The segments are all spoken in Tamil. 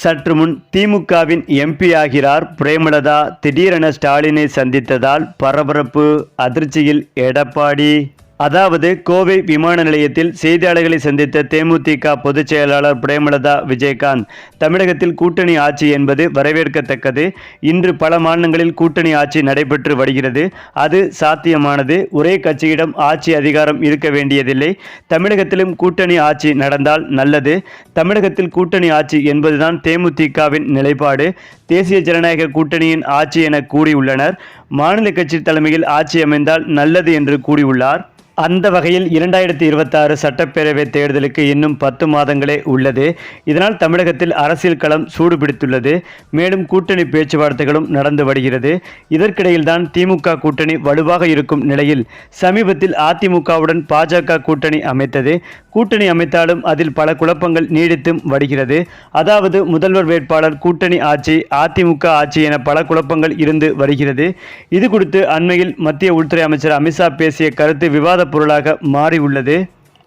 சற்று முன் திமுகவின் எம்பி ஆகிறார் பிரேமலதா. திடீரென ஸ்டாலினை சந்தித்ததால் பரபரப்பு அதிர்ச்சியில் எடப்பாடி. அதாவது கோவை விமான நிலையத்தில் செய்தியாளர்களை சந்தித்த தேமுதிக பொதுச் செயலாளர் பிரேமலதா விஜயகாந்த் தமிழகத்தில் கூட்டணி ஆட்சி என்பது வரவேற்கத்தக்கது. இன்று பல மாநிலங்களில் கூட்டணி ஆட்சி நடைபெற்று வருகிறது. அது சாத்தியமானது. ஒரே கட்சியிடம் ஆட்சி அதிகாரம் இருக்க வேண்டியதில்லை. தமிழகத்திலும் கூட்டணி ஆட்சி நடந்தால் நல்லது. தமிழகத்தில் கூட்டணி ஆட்சி என்பதுதான் தேமுதிகவின் நிலைப்பாடு. தேசிய ஜனநாயக கூட்டணியின் ஆட்சி என கூறியுள்ளனர். மாநில கட்சி தலைமையில் ஆட்சி அமைந்தால் நல்லது என்று கூறியுள்ளார். அந்த வகையில் இரண்டாயிரத்தி இருபத்தாறு சட்டப்பேரவை தேர்தலுக்கு இன்னும் பத்து மாதங்களே உள்ளது. இதனால் தமிழகத்தில் அரசியல் களம் சூடுபிடித்துள்ளது. மேலும் கூட்டணி பேச்சுவார்த்தைகளும் நடந்து வருகிறது. இதற்கிடையில் தான் திமுக கூட்டணி வலுவாக இருக்கும் நிலையில் சமீபத்தில் அதிமுகவுடன் பாஜக கூட்டணி அமைத்தது. கூட்டணி அமைத்தாலும் அதில் பல குழப்பங்கள் நீடித்தும் வருகிறது. அதாவது முதல்வர் வேட்பாளர் கூட்டணி ஆட்சி அதிமுக ஆட்சி என பல குழப்பங்கள் இருந்து வருகிறது. இது குறித்து அண்மையில் மத்திய உள்துறை அமைச்சர் அமித்ஷா பேசிய கருத்து விவாத பொருளாக மாறியுள்ளது.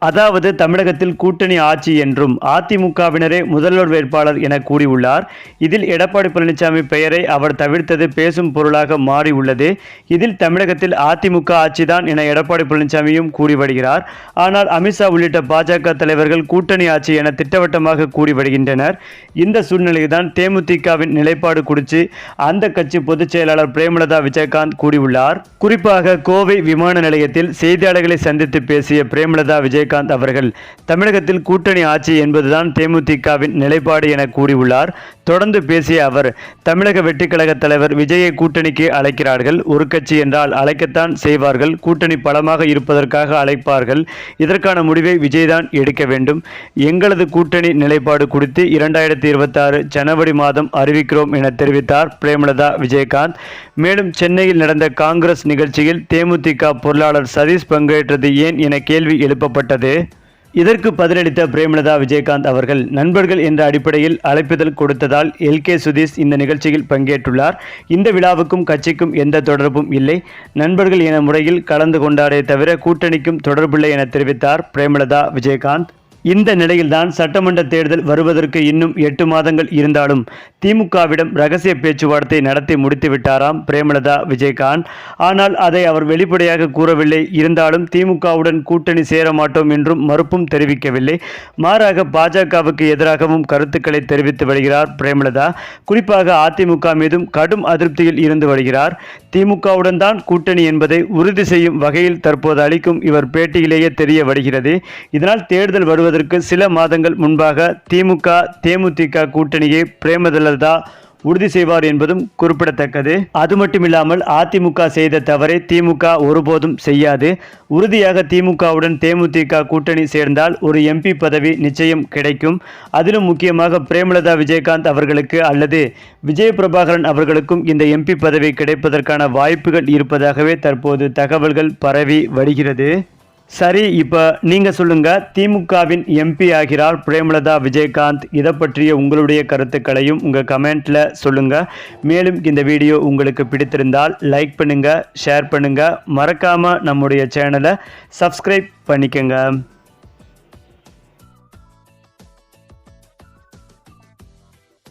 அதாவது தமிழகத்தில் கூட்டணி ஆட்சி என்றும் அதிமுகவினரே முதல்வர் வேட்பாளர் என கூறியுள்ளார். இதில் எடப்பாடி பழனிசாமி பெயரை அவர் தவிர்த்தது பேசும் பொருளாக மாறியுள்ளது. இதில் தமிழகத்தில் அதிமுக ஆட்சிதான் என எடப்பாடி பழனிசாமியும் கூறி வருகிறார். ஆனால் அமித்ஷா உள்ளிட்ட பாஜக தலைவர்கள் கூட்டணி ஆட்சி என திட்டவட்டமாக கூறி வருகின்றனர். இந்த சூழ்நிலையில்தான் தேமுதிகவின் நிலைப்பாடு குறித்து அந்த கட்சி பொதுச் செயலாளர் பிரேமலதா விஜயகாந்த் கூறியுள்ளார். குறிப்பாக கோவை விமான நிலையத்தில் செய்தியாளர்களை சந்தித்து பேசிய பிரேமலதா விஜயகாந்த் அவர்கள். தமிழகத்தில் கூட்டணி ஆட்சி என்பதுதான் தேமுதிகவின் நிலைப்பாடு என கூறியுள்ளார். தொடர்ந்து பேசிய அவர் தமிழக வெற்றிக் தலைவர் விஜயை கூட்டணிக்கு அழைக்கிறார்கள். ஒரு கட்சி என்றால் அழைக்கத்தான் செய்வார்கள். கூட்டணி பலமாக இருப்பதற்காக அழைப்பார்கள். இதற்கான முடிவை விஜய்தான் எடுக்க வேண்டும். எங்களது கூட்டணி நிலைப்பாடு குறித்து இரண்டாயிரத்தி இருபத்தாறு ஜனவரி மாதம் அறிவிக்கிறோம் என தெரிவித்தார் பிரேமலதா விஜயகாந்த். மேலும் சென்னையில் நடந்த காங்கிரஸ் நிகழ்ச்சியில் தேமுதிக பொருளாளர் சதீஷ் பங்கேற்றது ஏன் என கேள்வி எழுப்பப்பட்டது. இதற்கு பதிலளித்த பிரேமலதா விஜயகாந்த் அவர்கள் நண்பர்கள் என்ற அடிப்படையில் அழைப்புதல் கொடுத்ததால் எல். கே. சுதீஷ் இந்த நிகழ்ச்சியில் பங்கேற்றுள்ளார். இந்த விழாவுக்கும் கட்சிக்கும் எந்த தொடர்பும் இல்லை. நண்பர்கள் என முறையில் கலந்து கொண்டாரே தவிர கூட்டணிக்கும் தொடர்பில்லை என தெரிவித்தார் பிரேமலதா விஜயகாந்த். இந்த நிலையில்தான் சட்டமன்ற தேர்தல் வருவதற்கு இன்னும் எட்டு மாதங்கள் இருந்தாலும் திமுகவிடம் ரகசிய பேச்சுவார்த்தை நடத்தி முடித்து விட்டாராம் பிரேமலதா விஜயகாந்த். ஆனால் அதை அவர் வெளிப்படையாக கூறவில்லை. இருந்தாலும் திமுகவுடன் கூட்டணி சேர மாட்டோம் என்றும் மறுப்பும் தெரிவிக்கவில்லை. மாறாக பாஜகவுக்கு எதிராகவும் கருத்துக்களை தெரிவித்து வருகிறார் பிரேமலதா. குறிப்பாக அதிமுக மீதும் கடும் அதிருப்தியில் இருந்து வருகிறார். திமுகவுடன் தான் கூட்டணி என்பதை உறுதி செய்யும் வகையில் தற்போது அளிக்கும் இவர் பேட்டியிலேயே தெரிய வருகிறது. இதனால் தேர்தல் வருவது வருவதற்கு சில மாதங்கள் முன்பாக திமுக தேமுதிக கூட்டணியை பிரேமலதா உறுதி செய்வார் என்பதும் குறிப்பிடத்தக்கது. அது மட்டுமில்லாமல் அதிமுக செய்த தவறை திமுக ஒருபோதும் செய்யாது. உறுதியாக திமுகவுடன் தேமுதிக கூட்டணி சேர்ந்தால் ஒரு எம்பி பதவி நிச்சயம் கிடைக்கும். அதிலும் முக்கியமாக பிரேமலதா விஜயகாந்த் அவர்களுக்கு அல்லது விஜய பிரபாகரன் அவர்களுக்கும் இந்த எம்பி பதவி கிடைப்பதற்கான வாய்ப்புகள் இருப்பதாகவே தற்போது தகவல்கள் பரவி வருகிறது. சரி இப்போ நீங்கள் சொல்லுங்கள் திமுகவின் எம்பி ஆகிறார் பிரேமலதா விஜயகாந்த் இதை பற்றிய உங்களுடைய கருத்துக்களையும் உங்கள் கமெண்ட்டில் சொல்லுங்கள் மேலும் இந்த வீடியோ உங்களுக்கு பிடித்திருந்தால் லைக் பண்ணுங்கள் ஷேர் பண்ணுங்கள் மறக்காமல் நம்முடைய சேனலை சப்ஸ்கிரைப் பண்ணிக்கங்க.